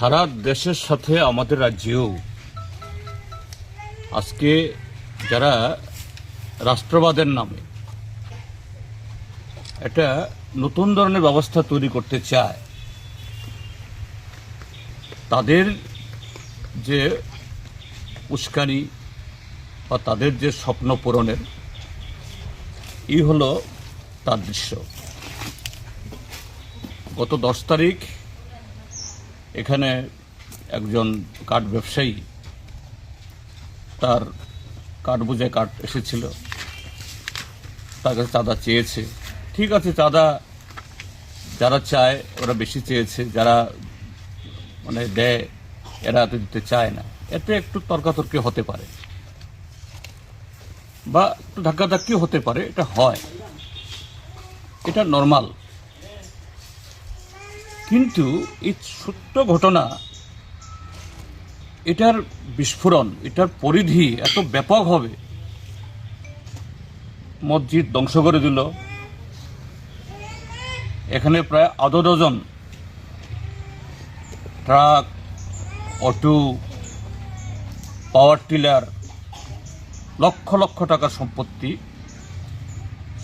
সারা দেশের সাথে আমাদের রাজ্যেও আজকে যারা রাষ্ট্রবাদের নামে একটা নতুন ধরনের ব্যবস্থা তৈরি করতে চায়, তাদের যে উস্কানি বা তাদের যে স্বপ্ন পূরণের, এই হলো তার দৃশ্য। গত দশ তারিখ এখানে একজন কাঠ ব্যবসায়ী, তার কাঠ বোঝায় কাঠ এসেছিল। তার কাছে চাঁদা চেয়েছে। ঠিক আছে, চাঁদা যারা চায়, ওরা বেশি চেয়েছে। যারা মানে দেয়, এরা এত দিতে চায় না। এতে একটু তর্কাতর্কি হতে পারে। বা একটু ধাক্কাধাক্কি হতে পারে, এটা হয়। এটা নর্মাল কিন্তু এই ছোট্ট ঘটনা, এটার বিস্ফোরণ, এটার পরিধি এত ব্যাপক হবে। মসজিদ ধ্বংস করে দিল। এখানে প্রায় আধ dozen truck, auto, power tiller, লক্ষ লক্ষ টাকার সম্পত্তি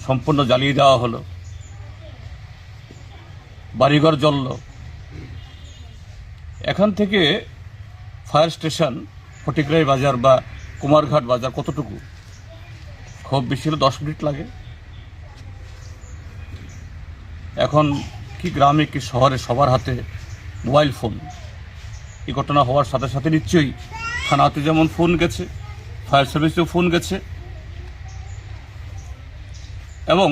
সম্পূর্ণ জ্বালিয়ে দেওয়া হলো। বাড়িঘর জ্বলল। এখান থেকে ফায়ার স্টেশন, ফটিকরাই বাজার বা কুমারঘাট বাজার কতটুকু? খুব বেশি হলে দশ মিনিট লাগে। এখন কি গ্রামে কি শহরে সবার হাতে মোবাইল ফোন? এই ঘটনা হওয়ার সাথে সাথে নিশ্চয়ই থানাতে যেমন ফোন গেছে, ফায়ার সার্ভিসেও ফোন গেছে। এবং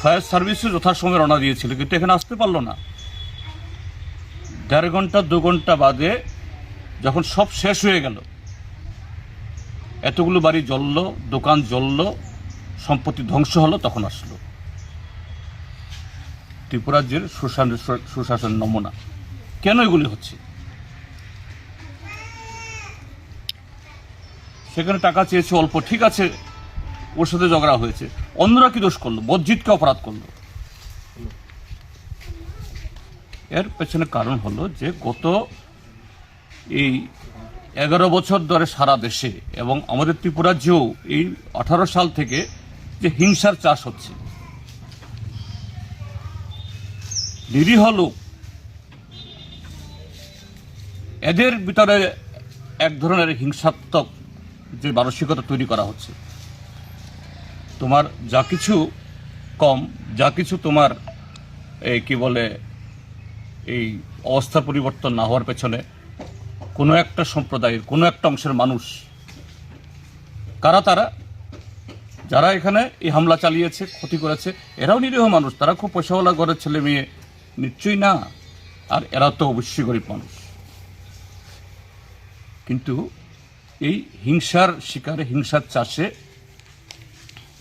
ফায়ার সার্ভিসও যথাসময়ে রওনা দিয়েছিল, কিন্তু এখানে আসতে পারল না। দেড় ঘণ্টা, দু ঘণ্টা বাদে যখন সব শেষ হয়ে গেল, এতগুলো বাড়ি জ্বলল, দোকান জ্বলল, সম্পত্তি ধ্বংস হলো, তখন আসলো। ত্রিপুরাজ্যের সুশাসন সুশাসন নমুনা। কেন এগুলি হচ্ছে? সেখানে টাকা চেয়েছে, অল্প ঠিক আছে ওর সাথে ঝগড়া হয়েছে। অন্যরা কি দোষ করল? মসজিদকে অপরাধ করল। এর পেছনে কারণ হলো যে গত এই এগারো বছর ধরে সারা দেশে এবং আমাদের ত্রিপুরাজ্যেও এই আঠারো সাল থেকে যে হিংসার চাষ হচ্ছে। নিরীহ লোক। এদের ভিতরে এক ধরনের হিংসাত্মক যে মানসিকতা তৈরি করা হচ্ছে। তোমার যা কিছু কম, যা কিছু তোমার, এই কি বলে, এই অবস্থার পরিবর্তন না হওয়ার পেছনে কোনো একটা সম্প্রদায়ের, কোনো একটা অংশের মানুষ, কারা তারা? যারা এখানে এই হামলা চালিয়েছে, ক্ষতি করেছে, এরাও নিরীহ মানুষ, তারা খুব পয়সাওয়ালা ঘরের ছেলে মেয়ে, নিশ্চয়ই না। আর এরা তো অবশ্যই গরিব মানুষ। কিন্তু এই হিংসার শিকারে, হিংসার চাষে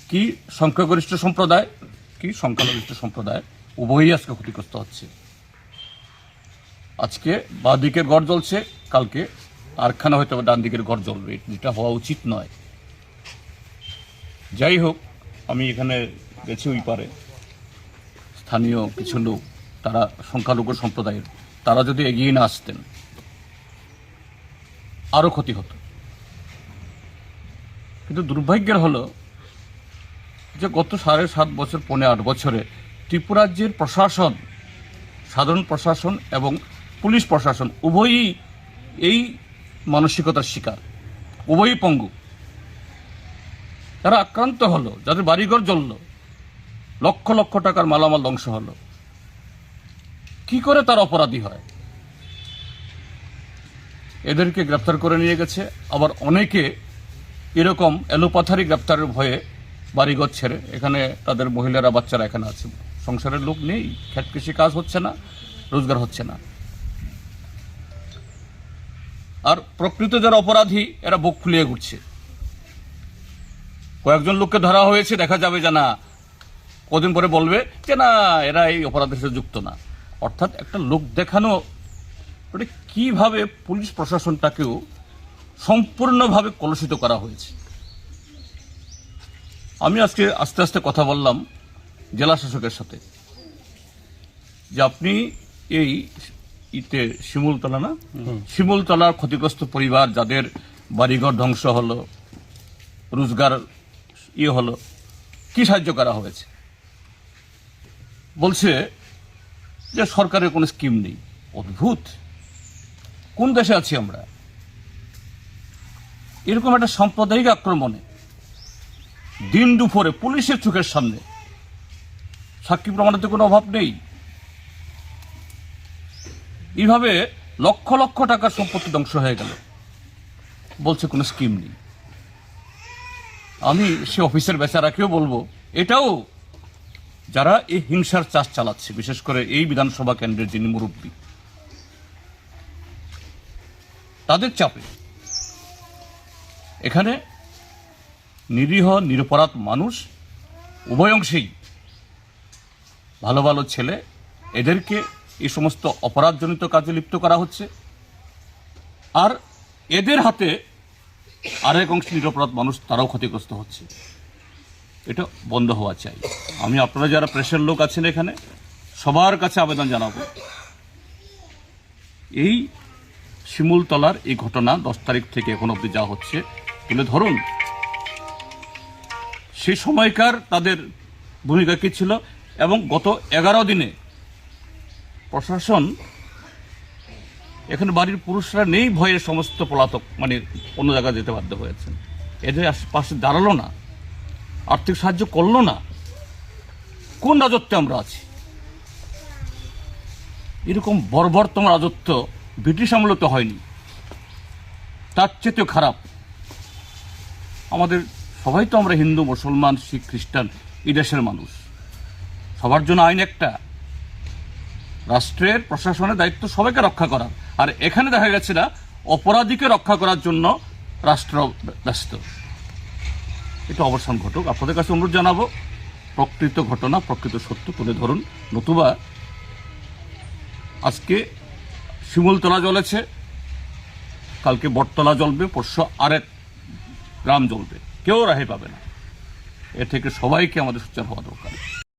কি সংখ্যাগরিষ্ঠ সম্প্রদায়? কি সংখ্যালঘিষ্ঠ সম্প্রদায়? উভয়ই আজকে ক্ষতিগ্রস্ত হচ্ছে। আজকে বা দিকের ঘর জ্বলছে, কালকে আরখানা হয়তো ডান দিকের ঘর জ্বলবে, যেটা হওয়া উচিত নয়। যাই হোক, আমি এখানে গেছি ওই পারে। স্থানীয় কিছু লোক, তারা সংখ্যালঘু সম্প্রদায়ের, তারা যদি এগিয়ে না আসতেন, আরও ক্ষতি হতো। কিন্তু দুর্ভাগ্যের হলো যে গত সাড়ে সাত বছর, পৌনে আট বছরে ত্রিপুরাজ্যের প্রশাসন, সাধারণ প্রশাসন এবং পুলিশ প্রশাসন উভয়ই এই মানসিকতার শিকার, উভয়ই পঙ্গু। তারা আক্রান্ত হলো, যাদের বাড়িঘর জ্বলল, লক্ষ লক্ষ টাকার মালামাল ধ্বংস হলো। কি করে তার অপরাধী হয়? এদেরকে গ্রেপ্তার করে নিয়ে গেছে। আবার অনেকে এরকম এলোপাথারি গ্রেপ্তারের ভয়ে বাড়িঘর ছেড়ে। এখানে তাদের মহিলারা, বাচ্চারা এখানে আছে। সংসারের লোক নেই, খেত কৃষি কাজ হচ্ছে না, রোজগার হচ্ছে না। আর প্রকৃত যারা অপরাধী, এরা বুক ফুলিয়ে ঘুরছে। কয়েকজন লোককে ধরা হয়েছে, দেখা যাবে যে না, কদিন পরে বলবে যে না, এরা এই অপরাধের সাথে যুক্ত না। অর্থাৎ একটা লোক দেখানো কীভাবে পুলিশ প্রশাসনটাকেও সম্পূর্ণভাবে কলুষিত করা হয়েছে? আমি আজকে আস্তে আস্তে কথা বললাম জেলা শাসকের সাথে যে আপনি এই ইতে শিমুলতলা না? শিমুলতলার ক্ষতিগ্রস্ত পরিবার যাদের বাড়িঘর ধ্বংস হলো রোজগার ইয়ে হলো কি সাহায্য করা হয়েছে? বলছে যে সরকারের কোনো স্কিম নেই। অদ্ভুত। কোন দেশে আছি আমরা? এরকম একটা সাম্প্রদায়িক আক্রমণে দিন দুপুরে পুলিশের চোখের সামনে। সাক্ষী প্রমাণের তো কোনো অভাব নেই। এইভাবে লক্ষ লক্ষ টাকার সম্পত্তি ধ্বংস হয়ে গেল। বলছে কোনো স্কিম নেই। আমি সে অফিসের বেচারাকেও বলব, এটাও যারা এই হিংসার চাষ চালাচ্ছে, বিশেষ করে এই বিধানসভা কেন্দ্রের যিনি মুরব্বী, তাদের চাপে। এখানে নিরীহ, নিরপরাধ মানুষ উভয় অংশেই ভালো ভালো ছেলে। এদেরকে এই সমস্ত অপরাধজনিত কাজে লিপ্ত করা হচ্ছে। আর এদের হাতে আরেক অংশ নিরপরাধ মানুষ তারাও ক্ষতিগ্রস্ত হচ্ছে। এটা বন্ধ হওয়া চাই। আমি আপনারা যারা প্রেসের লোক আছেন এখানে, সবার কাছে আবেদন জানাব। এই শিমুলতলার এই ঘটনা দশ তারিখ থেকে এখন অবধি যা হচ্ছে, তুলে ধরুন সে সময়কার তাদের ভূমিকা কী ছিল? এবং গত এগারো দিনে প্রশাসন, এখানে বাড়ির পুরুষরা নেই ভয়ে সমস্ত পলাতক মানে অন্য জায়গায় যেতে বাধ্য হয়েছেন। এদের পাশে দাঁড়াল না, আর্থিক সাহায্য করল না, কোন রাজত্বে আমরা আছি? এরকম বর্বরতম রাজত্ব ব্রিটিশ আমলে তো হয়নি। তার চেয়েও খারাপ। আমাদের সবাই তো আমরা হিন্দু, মুসলমান, শিখ, খ্রিস্টান, এই দেশের মানুষ। সবার জন্য আইন একটা। রাষ্ট্রের, প্রশাসনের দায়িত্ব সবাইকে রক্ষা করার। আর এখানে দেখা গেছে না, অপরাধীকে রক্ষা করার জন্য রাষ্ট্র ব্যস্ত। এটা অবসান ঘটুক। আপনাদের কাছে অনুরোধ জানাব, প্রকৃত ঘটনা, প্রকৃত সত্য তুলে ধরুন। নতুবা আজকে শিমুলতলা জ্বলেছে, কালকে বটতলা জ্বলবে, পরশু আরেক গ্রাম জ্বলবে। কেউ রাহে পাবে না। এ থেকে সবাইকে আমাদের সোচ্চার হওয়া দরকার।